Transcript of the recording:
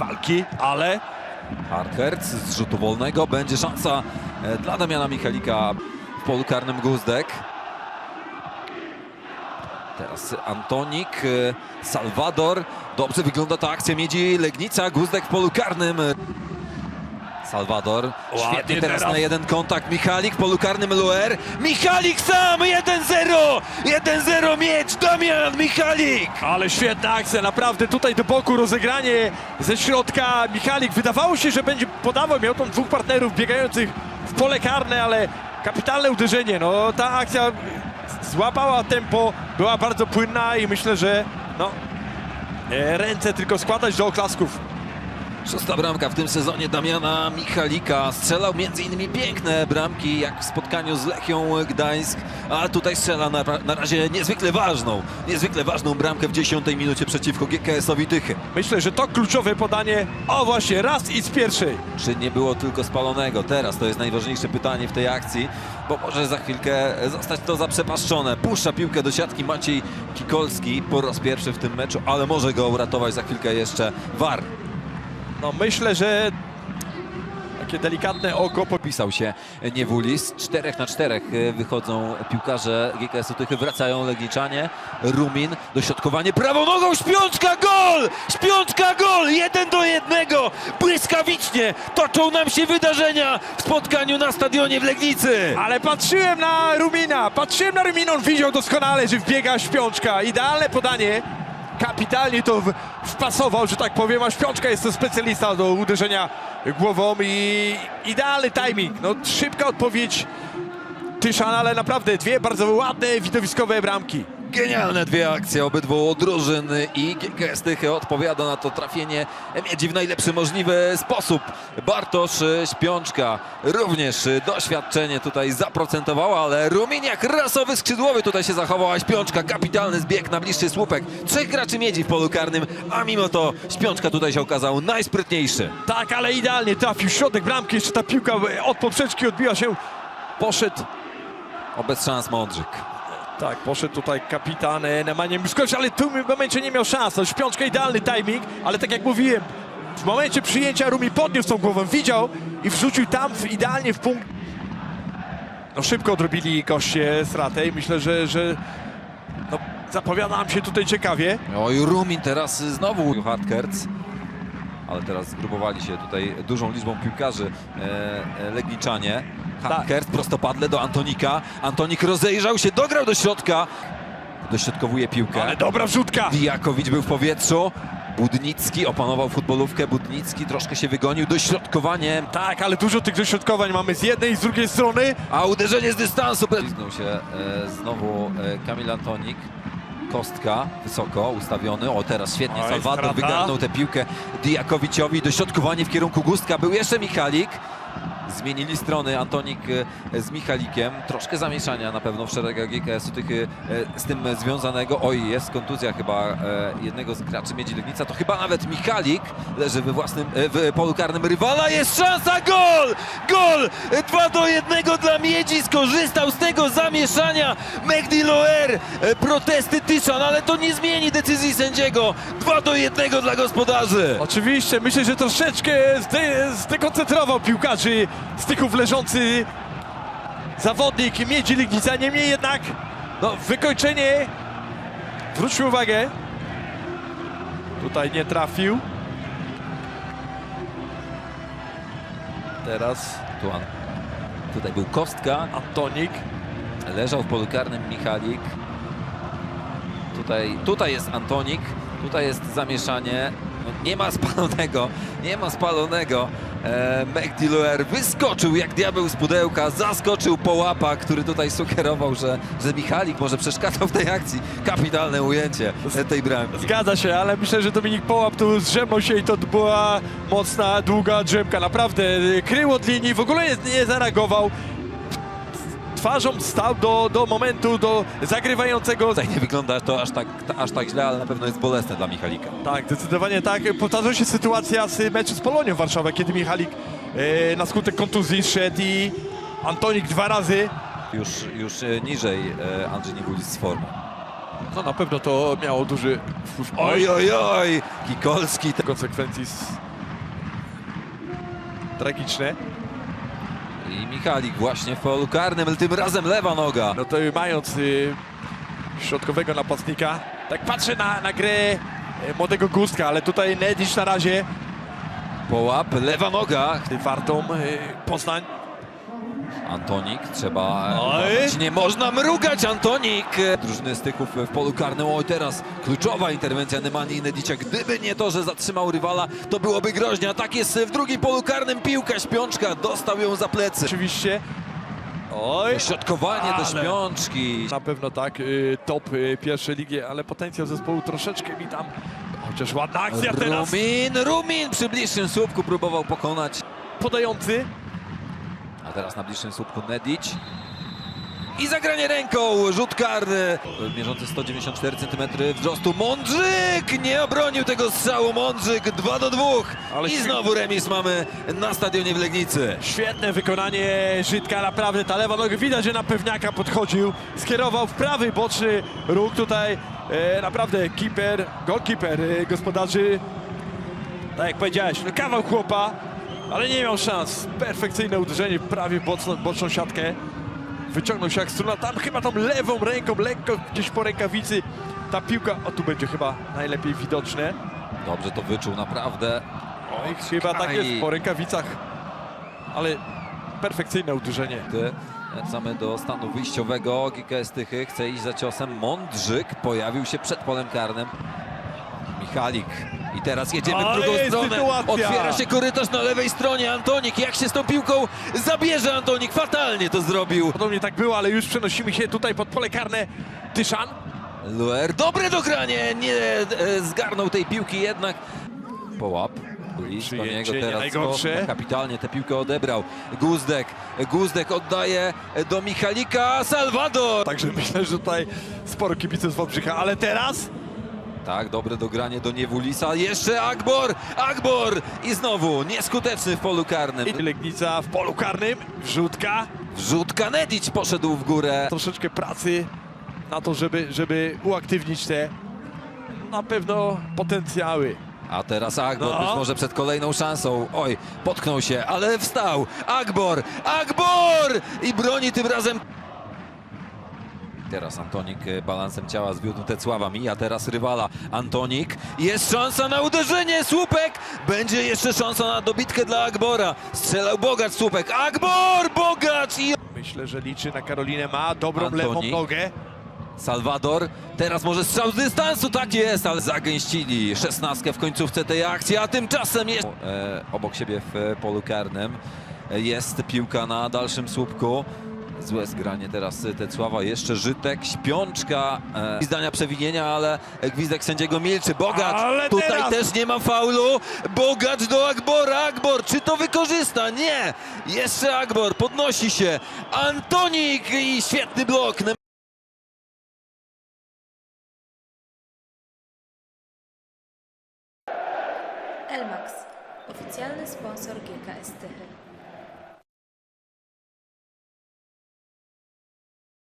walki, ale Harkerc z rzutu wolnego. Będzie szansa e, dla Damiana Michalika w polu karnym Guzdek. Teraz Antonik, e, Salwador. Dobrze wygląda ta akcja Miedzi Legnica. Guzdek w polu karnym. Salwador. Świetnie teraz na jeden kontakt. Michalik w polu karnym Luer. Michalik sam! 1-0! 1-0 miecz! Damian Michalik! Ale świetna akcja, naprawdę tutaj do boku rozegranie ze środka. Michalik wydawało się, że będzie podawał, miał tam dwóch partnerów biegających w pole karne, ale kapitalne uderzenie. No ta akcja złapała tempo, była bardzo płynna i myślę, że no e, ręce tylko składać do oklasków. Szósta bramka w tym sezonie Damiana Michalika. Strzelał m.in. piękne bramki, jak w spotkaniu z Lechią Gdańsk, a tutaj strzela na, na razie niezwykle ważną, niezwykle ważną bramkę w dziesiątej minucie przeciwko GKS-owi Tychy. Myślę, że to kluczowe podanie, o właśnie, raz i z pierwszej. Czy nie było tylko spalonego? Teraz to jest najważniejsze pytanie w tej akcji, bo może za chwilkę zostać to zaprzepaszczone. Puszcza piłkę do siatki Maciej Kikolski po raz pierwszy w tym meczu, ale może go uratować za chwilkę jeszcze War. No myślę, że takie delikatne oko Popisał się Niewulis. 4 na 4 wychodzą piłkarze GKS-u Tychy, wracają Legniczanie. Rumin, dośrodkowanie prawą nogą, śpiączka, gol! Śpiączka, gol! Jeden do jednego! Błyskawicznie toczą nam się wydarzenia w spotkaniu na stadionie w Legnicy. Ale patrzyłem na Rumina, patrzyłem na Rumina, on widział doskonale, że wbiega śpiączka. Idealne podanie, kapitalnie to wpasował, że tak powiem, a śpiączka jest to specjalista do uderzenia głową i idealny timing. No szybka odpowiedź Tyszan, ale naprawdę dwie bardzo ładne, widowiskowe bramki. Genialne dwie akcje obydwu drużyn i GKS Tychy odpowiada na to trafienie Miedzi w najlepszy możliwy sposób. Bartosz Śpiączka również doświadczenie tutaj zaprocentowało, ale Ruminiak rasowy skrzydłowy tutaj się zachował, a Śpiączka kapitalny zbieg na bliższy słupek. Trzech graczy Miedzi w polu karnym, a mimo to Śpiączka tutaj się okazał najsprytniejszy. Tak, ale idealnie trafił środek bramki, jeszcze ta piłka od poprzeczki odbiła się, poszedł O bez szans Mądrzyk. Tak, poszedł tutaj kapitan e, Nemanja Miskowicz, ale w momencie nie miał szans. No, śpiączka, idealny timing, ale tak jak mówiłem, w momencie przyjęcia Rumi podniósł tą głową, widział i wrzucił tam w, idealnie w punkt. No szybko odrobili goście stratę i myślę, że, że no, się tutaj ciekawie. Oj, Rumin teraz znowu Hartkerc. Ale teraz zgrupowali się tutaj dużą liczbą piłkarzy e, e, Hartkerc prostopadle do Antonika. Antonik rozejrzał się, dograł do środka. Dośrodkowuje piłkę. Ale dobra wrzutka. Dijakowicz był w powietrzu. Budnicki opanował futbolówkę. Budnicki troszkę się wygonił. Dośrodkowanie. Tak, ale dużo tych dośrodkowań mamy z jednej i z drugiej strony. A uderzenie z dystansu. Zbliznął się e, znowu e, Kamil Antonik. Kostka wysoko ustawiony. O teraz świetnie Salwador wygarnął tę piłkę Dijakowiciowi. Dośrodkowanie w kierunku Gustka. Był jeszcze Michalik. Zmienili strony Antonik e, z Michalikiem. Troszkę zamieszania na pewno w szeregach GKS-u tych e, z tym związanego. Oj, jest kontuzja chyba e, jednego z graczy Miedzi Legnica. To chyba nawet Michalik leży we własnym, w polu karnym rywala. Jest szansa, gol! Gol! 2 do 1 dla Miedzi. Skorzystał z tego zamieszania Megdi Loer. Protesty Tyszan, ale to nie zmieni decyzji sędziego. 2 do 1 dla gospodarzy. Oczywiście, myślę, że troszeczkę zde zdekoncentrował piłkarzy styków leżący zawodnik Miedzi Legnica. Niemniej jednak no, wykończenie, zwróćmy uwagę, tutaj nie trafił. Teraz Tu An- Tutaj był Kostka. Antonik. Leżał w polu karnym Michalik. Tutaj, tutaj jest Antonik. Tutaj jest zamieszanie. No, nie ma spalonego. Nie ma spalonego. E, McDiluer wyskoczył jak diabeł z pudełka. Zaskoczył po łapach, który tutaj sugerował, że, że Michalik może przeszkadzał w tej akcji. Kapitalne ujęcie tej bramki. Zgadza się, ale myślę, że Dominik Połap tu zrzemał się i to była mocna, długa drzemka. Naprawdę krył od linii, w ogóle nie zareagował. Twarzą stał do, do momentu, do zagrywającego. Tutaj nie wygląda to aż tak, aż tak źle, ale na pewno jest bolesne dla Michalika. Tak, zdecydowanie tak. Powtarza się sytuacja z meczu z Polonią Warszawa, kiedy Michalik e, na skutek kontuzji szedł i Antonik dwa razy. Już, już e, niżej e, Andrzej Niewulis z formy. No na pewno to miało duży wpływ. Oj, oj, oj! Kikolski konsekwencji z tragiczne. I Michalik właśnie w polu karnym, ale tym razem lewa noga. No to mając y, środkowego napastnika, tak patrzę na, na grę y, młodego Gustka, ale tutaj Nedić na razie Połap, lewa noga. wartą y, Poznań. Antonik, trzeba Oj. nie można mrugać, Antonik! Drużyny styków w polu karnym, oj teraz kluczowa interwencja Nemani i Nedicia. Gdyby nie to, że zatrzymał rywala, to byłoby groźnie, a tak jest w drugim polu karnym, piłka, śpiączka, dostał ją za plecy. Oczywiście. Oj, Dośrodkowanie do Ale- śpiączki. na pewno tak, y, top y, pierwszej ligi, ale potencjał zespołu troszeczkę mi tam, chociaż ładna akcja teraz. Rumin, Rumin przy bliższym słupku próbował pokonać. Podający, A teraz na bliższym słupku Nedić. I zagranie ręką, rzut karny. Mierzący 194 cm wzrostu Mądrzyk nie obronił tego strzału Mądrzyk 2 do 2. Ale I znowu remis mamy na stadionie w Legnicy. świetne wykonanie Żydka, naprawdę ta lewa noga, widać, że na pewniaka podchodził, skierował w prawy boczny róg tutaj, e, naprawdę kiper, golkiper e, gospodarzy, tak jak powiedziałeś, no kawał chłopa, ale nie miał szans, perfekcyjne uderzenie prawie boczną, boczną siatkę, wyciągnął się jak struna, tam chyba tą lewą ręką, lekko gdzieś po rękawicy, ta piłka, o tu będzie chyba najlepiej widoczne, Dobrze to wyczuł, naprawdę. Oj, chyba tak jest po rękawicach, ale perfekcyjne uderzenie. Wracamy do stanu wyjściowego. GKS Tychy chce iść za ciosem. Mądrzyk pojawił się przed polem karnym. Michalik. I teraz jedziemy w Ale drugą jest stronę. sytuacja. Otwiera się korytarz na lewej stronie. Antonik, jak się z tą piłką zabierze Antonik? Fatalnie to zrobił. Podobnie tak było, ale już przenosimy się tutaj pod pole karne. Tyszan. Luer, dobre dogranie, nie e, zgarnął tej piłki jednak. Połap. Blisko Przyjęcie, niego nie teraz. najgorsze. O, kapitalnie tę piłkę odebrał. Guzdek. Guzdek oddaje do Michalika. Salvador. Także myślę, że tutaj sporo kibiców z Wałbrzycha, ale teraz Tak, dobre dogranie do Niewulisa. Jeszcze Akbor! Akbor! I znowu nieskuteczny w polu karnym. Legnica w polu karnym, wrzutka. Wrzutka Nedić poszedł w górę. Troszeczkę pracy na to, żeby, żeby uaktywnić te na pewno potencjały. A teraz Akbor, No. być może przed kolejną szansą. Oj, potknął się, ale wstał. Akbor! Akbor! I broni tym razem. Teraz Antonik e, balansem ciała zwiódł Tecława. Mija teraz rywala. Antonik. Jest szansa na uderzenie. Słupek. Będzie jeszcze szansa na dobitkę dla Akbora. Strzelał Bogacz słupek. Akbor! Bogacz! I Myślę, że liczy na Karolinę, ma dobrą Antonik. lewą nogę. Salwador. Teraz może strzał z dystansu. Tak jest, ale zagęścili szesnastkę w końcówce tej akcji. A tymczasem jest e, obok siebie w e, polu karnym. Jest piłka na dalszym słupku. Złe zgranie teraz Tecława, jeszcze Żytek, Śpiączka, e, zdania przewinienia, ale gwizdek sędziego milczy. Bogacz, Ale tutaj teraz- też nie ma faulu. Bogacz do Akbora, Akbor, czy to wykorzysta? Nie! Jeszcze Akbor, podnosi się. Antonik i świetny blok.